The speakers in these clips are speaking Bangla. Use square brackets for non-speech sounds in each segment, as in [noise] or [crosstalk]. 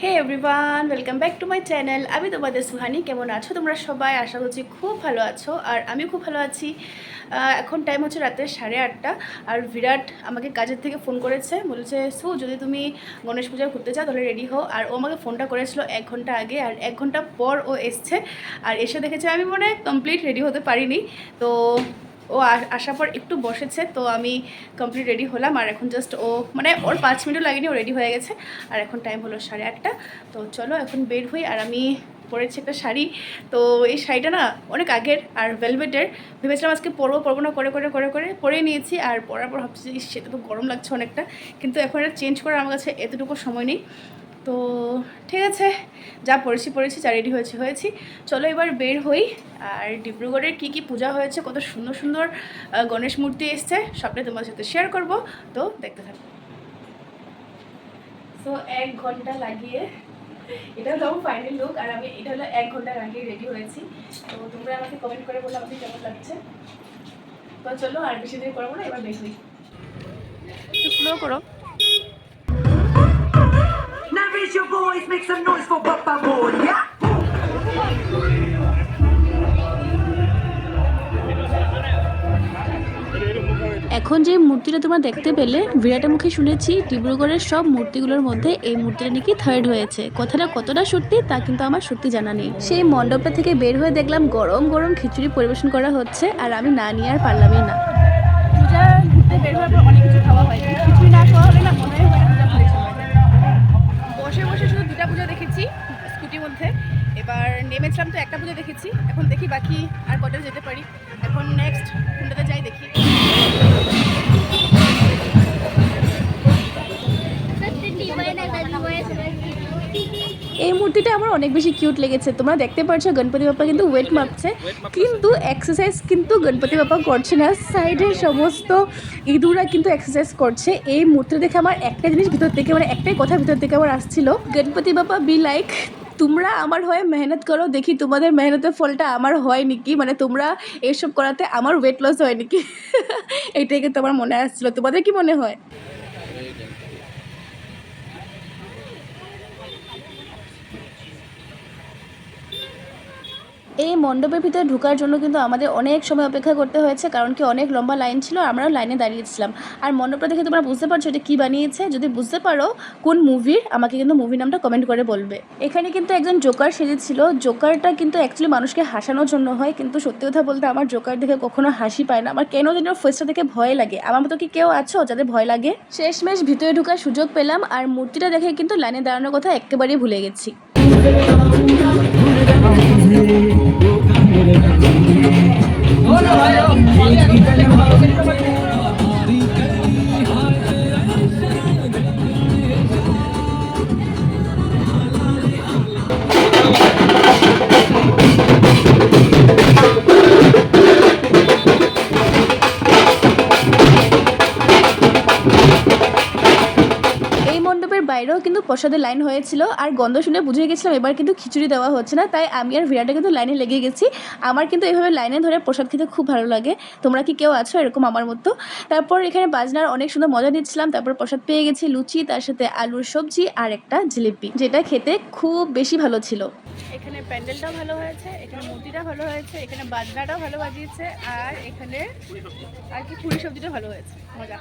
Hey everyone welcome back to my channel আমি তোমাদের সুহানি, কেমন আছো? তোমরা সবাই আশা করছি খুব ভালো আছো, আর আমি খুব ভালো আছি। এখন টাইম হচ্ছে রাতে সাড়ে আটটা, আর বিরাট আমাকে কাজের থেকে ফোন করেছে, বলেছে, সু, যদি তুমি গণেশ পূজায় ঘুরতে চাও, তাহলে রেডি হও। আর ও আমাকে ফোনটা করেছিল এক ঘণ্টা আগে, আর এক ঘণ্টা পর ও এসছে, আর এসে দেখেছে আমি মনে কমপ্লিট রেডি হতে পারিনি। তো ও আসার পর একটু বসেছে, তো আমি কমপ্লিট রেডি হলাম। আর এখন জাস্ট ও মানে ওর পাঁচ মিনিটও লাগেনি, ও রেডি হয়ে গেছে। আর এখন টাইম হলো সাড়ে আটটা। তো চলো এখন বের হই। আর আমি পরেছি একটা শাড়ি। তো এই শাড়িটা না অনেক আগের আর ভেলভেটের ভেবেছিলাম আজকে পরবো পরবো না, করে করে করে করে পরে নিয়েছি। আর পরার পর ভাবছি সেটা তো গরম লাগছে অনেকটা। কিন্তু এখন এটা চেঞ্জ করার আমার কাছে এতটুকু সময় নেই। তো ঠিক আছে, যা পড়েছি পড়েছি, যা রেডি হয়েছে, হয়েছি। চলো এবার বের হই। আর ডিব্রুগড়ের কী কী পূজা হয়েছে, কত সুন্দর সুন্দর গণেশ মূর্তি এসছে, সবটাই তোমার সাথে শেয়ার করব। তো দেখতে থাকো। তো এক ঘণ্টা লাগিয়ে, এটা হলো ফাইনাল লুক আর আমি, এটা হলো এক ঘণ্টা আগে রেডি হয়েছি। তো তোমরা আমাকে কমেন্ট করে বলো, আমাকে কেমন লাগছে? তো চলো আর বেশি দেরি করব না, এবার একটু স্লো করো। Your voice, make some noise for Papa Boy, yeah? এখন যে মূর্তিটা তোমরা দেখতে পেলে বিরাটের মুখে শুনেছি ডিব্রুগড়ের সব মূর্তিগুলোর মধ্যে এই মূর্তিটা নাকি থার্ড হয়েছে। কথাটা কতটা সত্যি তা কিন্তু আমার সত্যি জানা নেই। সেই মণ্ডপটা থেকে বের হয়ে দেখলাম গরম গরম খিচুড়ি পরিবেশন করা হচ্ছে আর আমি না নিয়ে আর পারলামই না। নেমেছিলাম তো একটা পূজা দেখেছি। এখন দেখি বাকি আর কটা যেতে পারি। এখন নেক্সট কোনটাতে যাই দেখি। এই মূর্তিটা আমার অনেক বেশি কিউট লেগেছে। তোমরা দেখতে পাচ্ছ গণপতি বাপ্পা কিন্তু ওয়েট মাপছে। কিন্তু এক্সারসাইজ কিন্তু গণপতি বাপ্পা করছে না। সাইডের সমস্ত ইঁদুরা কিন্তু এক্সারসাইজ করছে। এই মূর্তি দেখে আমার একটা জিনিস ভিতর থেকে মানে একটাই কথা ভিতর থেকে আমার আসছিল। গণপতি বাপ্পা বি লাইক তোমরা আমার হয়ে মেহনত করো, দেখি তোমাদের মেহনতের ফলটা আমার হয় নাকি? মানে তোমরা এসব করাতে আমার ওয়েট লস হয় নাকি? [laughs] এটাই কিন্তু আমার মনে আসছিল। তোমাদের কি মনে হয়? এই মণ্ডপের ভিতরে ঢোকার জন্য কিন্তু আমাদের অনেক সময় অপেক্ষা করতে হয়েছে, কারণ কি অনেক লম্বা লাইন ছিল আমরাও লাইনে দাঁড়িয়েছিলাম আর মণ্ডপটা দেখে তোমরা বুঝতে পারছ এটা কী বানিয়েছে? যদি বুঝতে পারো কোন মুভির, আমাকে কিন্তু মুভির নামটা কমেন্ট করে বলবে। এখানে কিন্তু একজন জোকার সেজেছিল। জোকারটা কিন্তু অ্যাকচুয়ালি মানুষকে হাসানোর জন্য হয়, কিন্তু সত্যি কথা বলতে আমার জোকার দেখে কখনো হাসি পায় না। আমার কেন যেন ফেসটা দেখে ভয় লাগে। আমার মতো কি কেউ আছো যাদের ভয় লাগে? শেষমেশ ভিতরে ঢোকার সুযোগ পেলাম, আর মূর্তিটা দেখে কিন্তু লাইনে দাঁড়ানোর কথা একেবারেই ভুলে গেছি। এই বাইরেও কিন্তু প্রসাদের লাইন হয়েছিল। আর গন্ধ শুনে বুঝে গেছিলাম এবার কিন্তু খিচুড়ি দেওয়া হচ্ছে না, তাই আমি আর ভিড়াটা কিন্তু লাইনে লেগে গেছি। আমার কিন্তু এইভাবে লাইনে ধরে প্রসাদ খেতে খুব ভালো লাগে। তোমরা কি কেউ আছো এরকম আমার মতো? তারপর এখানে বাজনার অনেক সুন্দর মজা নিচ্ছিলাম। তারপর প্রসাদ পেয়ে গেছি, লুচি, তার সাথে আলুর সবজি আর একটা জিলিপি, যেটা খেতে খুব বেশি ভালো ছিল। এখানে প্যান্ডেলটাও ভালো হয়েছে, এখানে মূর্তিটা ভালো হয়েছে, এখানে বাজনাটাও ভালো বাজিয়েছে, আর এখানে আর কি পুরি সবজিটা ভালো হয়েছে। মজা।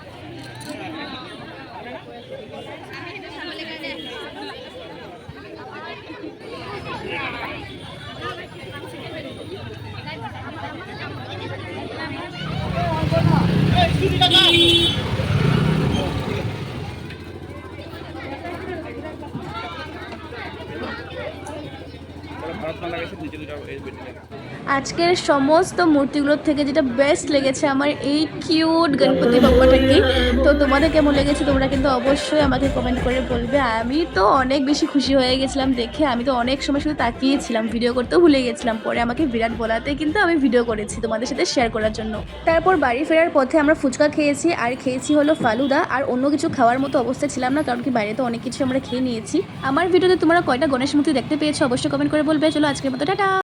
ভারত মালা গেছে নিচে এই বেটে আজকের সমস্ত মূর্তিগুলোর থেকে যেটা বেস্ট লেগেছে আমার এই কিউট গণপতি বাপ্পাটাকে তো তোমাদের কেমন লেগেছে তোমরা কিন্তু অবশ্যই আমাকে কমেন্ট করে বলবে। আমি তো অনেক বেশি খুশি হয়ে গেছিলাম দেখে। আমি তো অনেক সময় শুধু তাকিয়েছিলাম ভিডিও করতেও ভুলে গেছিলাম। পরে আমাকে বিরাট বলাতে কিন্তু আমি ভিডিও করেছি তোমাদের সাথে শেয়ার করার জন্য। তারপর বাড়ি ফেরার পথে আমরা ফুচকা খেয়েছি, আর খেয়েছি হলো ফালুদা। আর অন্য কিছু খাওয়ার মতো অবস্থা ছিলাম না, কারণ কি বাইরে তো অনেক কিছু আমরা খেয়ে নিয়েছি। আমার ভিডিওতে তোমরা কয়টা গণেশ মূর্তি দেখতে পেয়েছ অবশ্যই কমেন্ট করে বলবে। চলো আজকের মতো, টাটা!